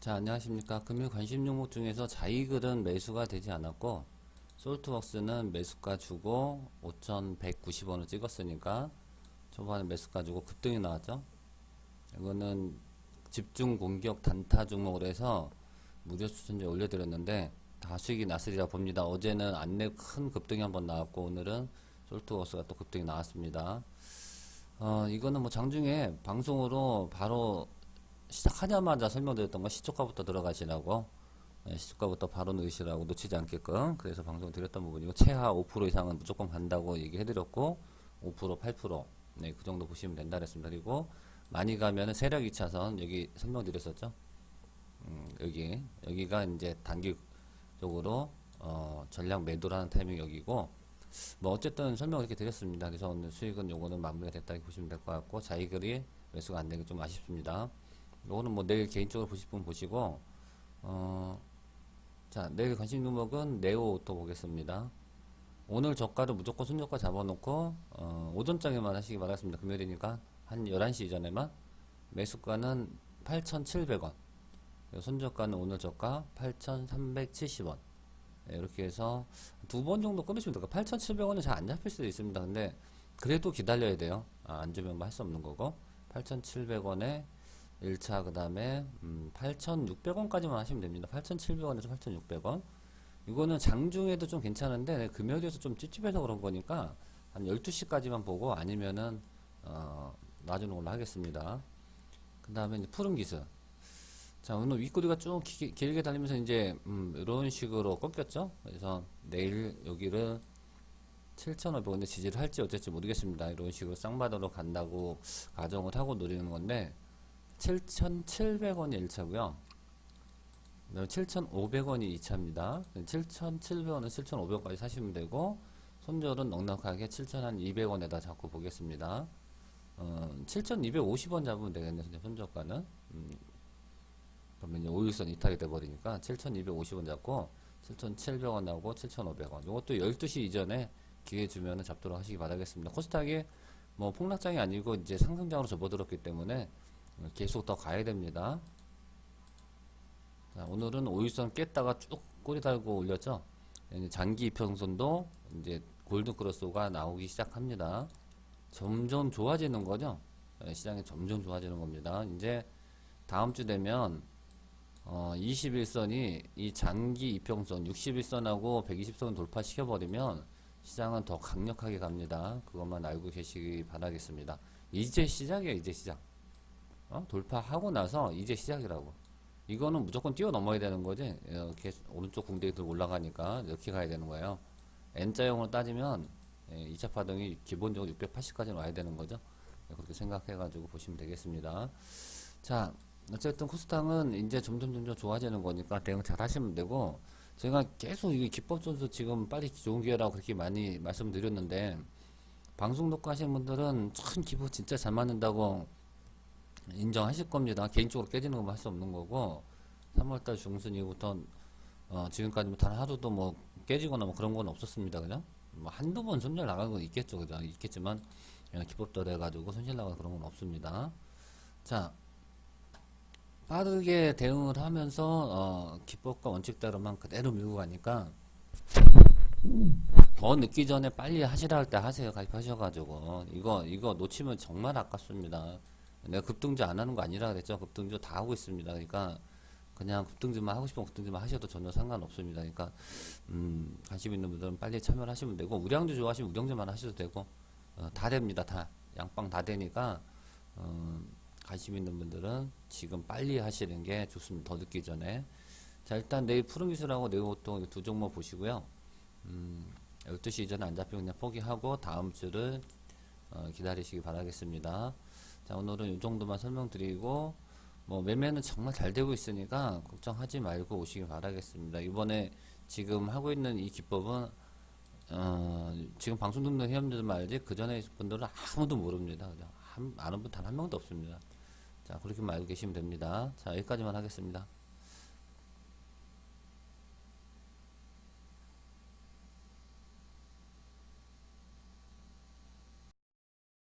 자, 안녕하십니까. 금일 관심 종목 중에서 자이글은 매수가 되지 않았고, 솔트웍스는 매수가 주고 5,190원을 찍었으니까, 초반에 매수가 주고 급등이 나왔죠. 이거는 집중 공격 단타 종목으로 해서 무료 추천제 올려드렸는데, 다 수익이 났으리라 봅니다. 어제는 안내 큰 급등이 한번 나왔고, 오늘은 솔트웍스가 또 급등이 나왔습니다. 어, 이거는 뭐 장중에 방송으로 바로 시작하자마자 설명드렸던 건 시초가부터 들어가시라고 네, 시초가부터 바로 넣으시라고 놓치지 않게끔 그래서 방송 드렸던 부분이고 최하 5% 이상은 무조건 간다고 얘기해드렸고 5% 8% 네, 그 정도 보시면 된다 그랬습니다. 그리고 많이 가면은 세력 2차선 여기 설명드렸었죠. 음, 여기 여기가 이제 단기적으로 어, 전략 매도라는 타이밍 여기고 뭐 어쨌든 설명 이렇게 드렸습니다. 그래서 오늘 수익은 요거는 마무리가 됐다 고 보시면 될 것 같고 자이글이 매수가 안 되는 게 좀 아쉽습니다. 요거는 뭐 내일 개인적으로 보실 분 보시고 어, 자 내일 관심 종목은 네오 오토 보겠습니다. 오늘 저가를 무조건 순저가 잡아놓고 어, 오전장에만 하시기 바라겠습니다. 금요일이니까 한 11시 이전에만 매수가는 8,700원 손저가는 오늘 저가 8,370원 네, 이렇게 해서 두 번 정도 끊으시면 될까 8,700원은 잘 안 잡힐 수도 있습니다. 근데 그래도 기다려야 돼요. 아, 안 주면 뭐 할 수 없는 거고 8,700원에 1차 그 다음에 음, 8,600원까지만 하시면 됩니다. 8,700원에서 8,600원 이거는 장중에도 좀 괜찮은데 네, 금요일에서 좀 찝찝해서 그런 거니까 한 12시까지만 보고 아니면은 어, 놔주는 걸로 하겠습니다. 그 다음에 푸른 기스 자 오늘 윗꼬리가 쭉 기- 길게 달리면서 이제 음, 이런 식으로 꺾였죠. 그래서 내일 여기를 7,500원에 지지를 할지 어쩔지 모르겠습니다. 이런 식으로 쌍바다로 간다고 가정을 하고 노리는 건데 7,700원이 1차고요. 7,500원이 2차입니다. 7,700원은 7,500원까지 사시면 되고 손절은 넉넉하게 7,200원에다 잡고 보겠습니다. 어, 7,250원 잡으면 되겠네요. 손절가는 음, 그러면 이제 5일선 이탈이 돼버리니까 7,250원 잡고 7,700원 나오고 7,500원. 이것도 12시 이전에 기회 주면은 잡도록 하시기 바라겠습니다. 코스닥이 뭐 폭락장이 아니고 이제 상승장으로 접어들었기 때문에 계속 더 가야 됩니다. 자, 오늘은 5일선 깼다가 쭉 꼬리 달고 올렸죠. 장기 이평선도 이제 골든 크로스가 나오기 시작합니다. 점점 좋아지는 거죠. 예, 시장이 점점 좋아지는 겁니다. 이제 다음 주 되면 어, 21선이 이 장기 이평선 61선하고 120선 돌파시켜 버리면 시장은 더 강력하게 갑니다. 그것만 알고 계시기 바라겠습니다. 이제 시작이에요, 이제 시작. 어? 돌파하고 나서 이제 시작이라고. 이거는 무조건 뛰어넘어야 되는 거지. 이렇게 오른쪽 궁뎅이 들어 올라가니까 이렇게 가야 되는 거예요. N자형으로 따지면 예, 2차 파동이 기본적으로 680까지 와야 되는 거죠. 네, 그렇게 생각해 가지고 보시면 되겠습니다. 자, 어쨌든 코스닥은 이제 점점 점점 좋아지는 거니까 대응 잘 하시면 되고 제가 계속 이게 기법 선수 지금 빨리 좋은 기회라고 그렇게 많이 말씀드렸는데 방송 녹화 하시는 분들은 참 기법 진짜 잘 맞는다고 인정하실 겁니다. 개인적으로 깨지는 건 할 수 없는 거고 3월달 중순 이후부터 어, 지금까지 뭐단 하루도 뭐 깨지거나 뭐 그런 건 없었습니다. 그냥 뭐 한두 번 손절 나간 건 있겠죠. 그죠? 있겠지만 그냥 기법도 돼가지고 손실 나가 그런 건 없습니다. 자 빠르게 대응을 하면서 어, 기법과 원칙대로만 그대로 밀고 가니까 더 늦기 전에 빨리 하시라 할 때 하세요 가입하셔가지고 이거 이거 놓치면 정말 아깝습니다 내가 급등주 안 하는 거 아니라 그랬죠 급등주 다 하고 있습니다 그러니까 그냥 급등주만 하고 싶으면 급등주만 하셔도 전혀 상관없습니다 그러니까 음, 관심 있는 분들은 빨리 참여를 하시면 되고 우량주 좋아하시면 우량주만 하셔도 되고 어, 다 됩니다 다 양빵 다 되니까 어, 관심 있는 분들은 지금 빨리 하시는 게 좋습니다. 더 늦기 전에. 자, 일단 내일 푸른 기술하고 네오통 두 종목 보시고요. 음, 12시 이전에 안 잡히면 그냥 포기하고 다음 주를 어, 기다리시기 바라겠습니다. 자, 오늘은 이 정도만 설명드리고, 뭐, 매매는 정말 잘 되고 있으니까 걱정하지 말고 오시기 바라겠습니다. 이번에 지금 하고 있는 이 기법은, 어, 지금 방송 듣는 회원들 말지, 그 전에 분들은 아무도 모릅니다. 그죠? 한, 아는 분 단 한 명도 없습니다. 자, 그렇게 알고 계시면 됩니다. 자, 여기까지만 하겠습니다.